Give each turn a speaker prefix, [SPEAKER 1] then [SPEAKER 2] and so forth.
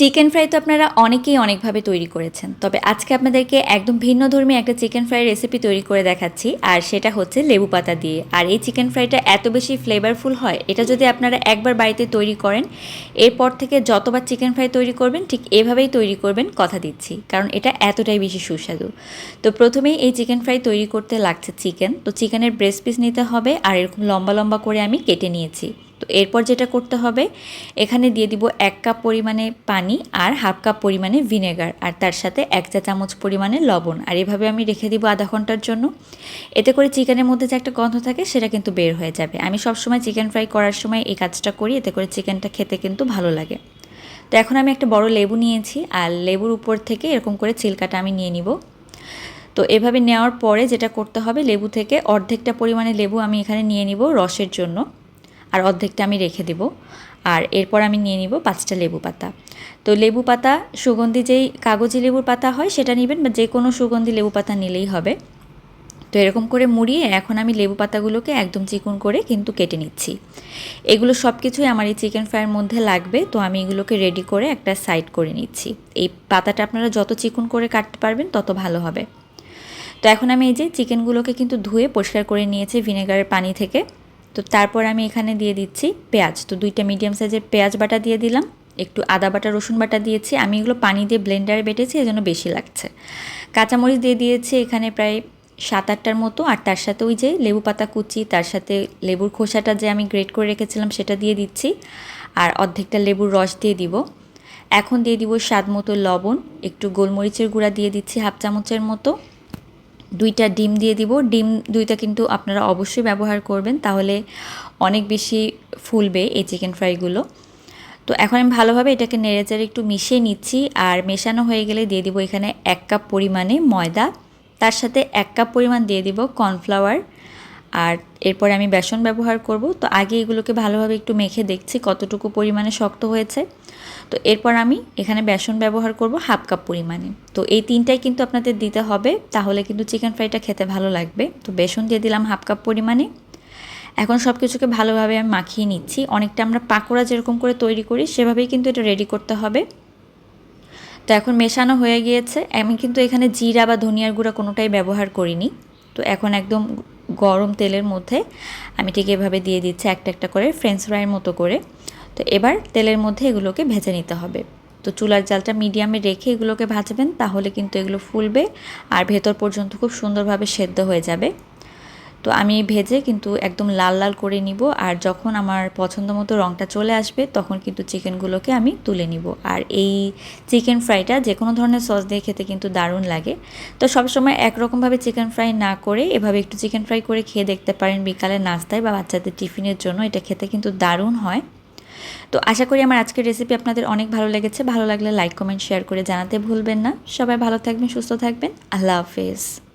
[SPEAKER 1] Chicken fry তো আপনারা অনেকেই অনেকভাবে তৈরি করেছেন। তবে আজকে আপনাদেরকে একদম ভিন্ন ধর্মী একটা চিকেন ফ্রাই রেসিপি তৈরি করে দেখাচ্ছি, আর সেটা হচ্ছে লেবু পাতা দিয়ে। আর এই চিকেন ফ্রাইটা এত বেশি ফ্লেভারফুল হয়, এটা যদি আপনারা একবার বাড়িতে তৈরি করেন, এরপর থেকে যতবার চিকেন ফ্রাই তৈরি করবেন, ঠিক এভাবেই তৈরি করবেন কথা দিচ্ছি, কারণ এটা এতটাই বেশি সুস্বাদু। তো প্রথমেই এই চিকেন ফ্রাই তৈরি করতে লাগছে চিকেন তো চিকেনের ব্রেস্ট পিস নিতে হবে, আর এরকম লম্বা লম্বা করে আমি কেটে নিয়েছি। তো এরপর যেটা করতে হবে, এখানে দিয়ে দিব এক কাপ পরিমাণে পানি আর হাফ কাপ পরিমাণে ভিনেগার আর তার সাথে এক চা চামচ পরিমাণে লবণ। আর এভাবে আমি রেখে দিব আধা ঘণ্টার জন্য। এতে করে চিকেনের মধ্যে যে একটা গন্ধ থাকে সেটা কিন্তু বের হয়ে যাবে। আমি সবসময় চিকেন ফ্রাই করার সময় এই কাজটা করি, এতে করে চিকেনটা খেতে কিন্তু ভালো লাগে। তো এখন আমি একটা বড় লেবু নিয়েছি আর লেবুর উপর থেকে এরকম করে চিলকাটা আমি নিয়ে নিব। তো এভাবে নেওয়ার পরে যেটা করতে হবে, লেবু থেকে অর্ধেকটা পরিমাণে লেবু আমি এখানে নিয়ে নিব রসের জন্য। আর অর্ধেকটা আমি রেখে দেব। আর এরপর আমি নিয়ে নিব পাঁচটা লেবু পাতা। তো লেবু পাতা, সুগন্ধি যেই কাগজি লেবুর পাতা হয়, সেটা নেবেন বা যে কোনো সুগন্ধি লেবু পাতা নিলেই হবে। তো এরকম করে মুড়িয়ে এখন আমি লেবু পাতাগুলোকে একদম চিকন করে কিন্তু কেটে নিচ্ছি। এগুলো সব কিছুই আমার এই চিকেন ফ্রাইয়ের মধ্যে লাগবে, তো আমি এগুলোকে রেডি করে একটা সাইড করে নিচ্ছি। এই পাতাটা আপনারা যত চিকন করে কাটতে পারবেন, তত ভালো হবে। তো এখন আমি এই যে চিকেনগুলোকে কিন্তু ধুয়ে পরিষ্কার করে নিয়েছি ভিনেগারের পানি থেকে। তো তারপর আমি এখানে দিয়ে দিচ্ছি পেঁয়াজ। তো দুইটা মিডিয়াম সাইজের পেঁয়াজ বাটা দিয়ে দিলাম, একটু আদা বাটা, রসুন বাটা দিয়েছি। আমি এগুলো পানি দিয়ে ব্লেন্ডারে বেটেছি এজন্য বেশি লাগছে। কাঁচামরিচ দিয়ে দিয়েছি এখানে প্রায় সাত আটটার মতো। আর তার সাথে ওই যে লেবু পাতা কুচি, তার সাথে লেবুর খোসাটা যে আমি গ্রেট করে রেখেছিলাম সেটা দিয়ে দিচ্ছি। আর অর্ধেকটা লেবুর রস দিয়ে দিব। এখন দিয়ে দিব স্বাদ মতো লবণ, একটু গোলমরিচের গুঁড়া দিয়ে দিচ্ছি হাফ চামচের মতো। দুইটা ডিম দিয়ে দিব। ডিম দুইটা কিন্তু আপনারা অবশ্যই ব্যবহার করবেন, তাহলে অনেক বেশি ফুলবে এই চিকেন ফ্রাইগুলো। তো এখন আমি ভালোভাবে এটাকে নেড়েচেড়ে একটু মিশিয়ে নিচ্ছি, আর মেশানো হয়ে গেলে দিয়ে দিব এখানে এক কাপ পরিমাণে ময়দা। তার সাথে এক কাপ পরিমাণ দিয়ে দিব কর্নফ্লাওয়ার। আর এরপরে আমি বেসন ব্যবহার করব। তো আগে এগুলোকে ভালোভাবে একটু মেখে দেখছি কতটুকু পরিমাণে শক্ত হয়েছে। তো এরপর আমি এখানে বেসন ব্যবহার করব হাফ কাপ পরিমাণে। তো এই তিনটাই কিন্তু আপনাদের দিতে হবে, তাহলে কিন্তু চিকেন ফ্রাইটা খেতে ভালো লাগবে। তো বেসন দিয়ে দিলাম হাফ কাপ পরিমাণে। এখন সব কিছুকে ভালোভাবে আমি মাখিয়ে নিচ্ছি। অনেকটা আমরা পাকোড়া যেরকম করে তৈরি করি, সেভাবেই কিন্তু এটা রেডি করতে হবে। তো এখন মেশানো হয়ে গিয়েছে। আমি কিন্তু এখানে জিরা বা ধনিয়ার গুঁড়া কোনোটাই ব্যবহার করিনি। তো এখন একদম গরম তেলের মধ্যে আমি ঠিক এভাবে দিয়ে দিচ্ছি একটা একটা করে ফ্রেঞ্চ ফ্রাইয়ের মতো করে। তো এবার তেলের মধ্যে এগুলোকে ভেজে নিতে হবে। তো চুলার জালটা মিডিয়ামে রেখে এগুলোকে ভাজবেন, তাহলে কিন্তু এগুলো ফুলবে আর ভেতর পর্যন্ত খুব সুন্দরভাবে সেদ্ধ হয়ে যাবে। তো আমি ভেজে কিন্তু একদম লাল লাল করে নিব আর যখন আমার পছন্দ মতো রঙটা চলে আসবে তখন কিন্তু চিকেনগুলোকে আমি তুলে নিব। আর এই চিকেন ফ্রাইটা যে কোনো ধরনের সস দিয়ে খেতে কিন্তু দারুণ লাগে। তো সবসময় একরকমভাবে চিকেন ফ্রাই না করে এভাবে একটু চিকেন ফ্রাই করে খেয়ে দেখতে পারেন বিকালে নাস্তায় বা বাচ্চাদের টিফিনের জন্য, এটা খেতে কিন্তু দারুণ হয়। তো আশা করি আমার আজকের রেসিপি আপনাদের অনেক ভালো লেগেছে। ভালো লাগলে লাইক কমেন্ট শেয়ার করে জানাতে ভুলবেন না। সবাই ভালো থাকবেন, সুস্থ থাকবেন। আল্লাহ হাফেজ।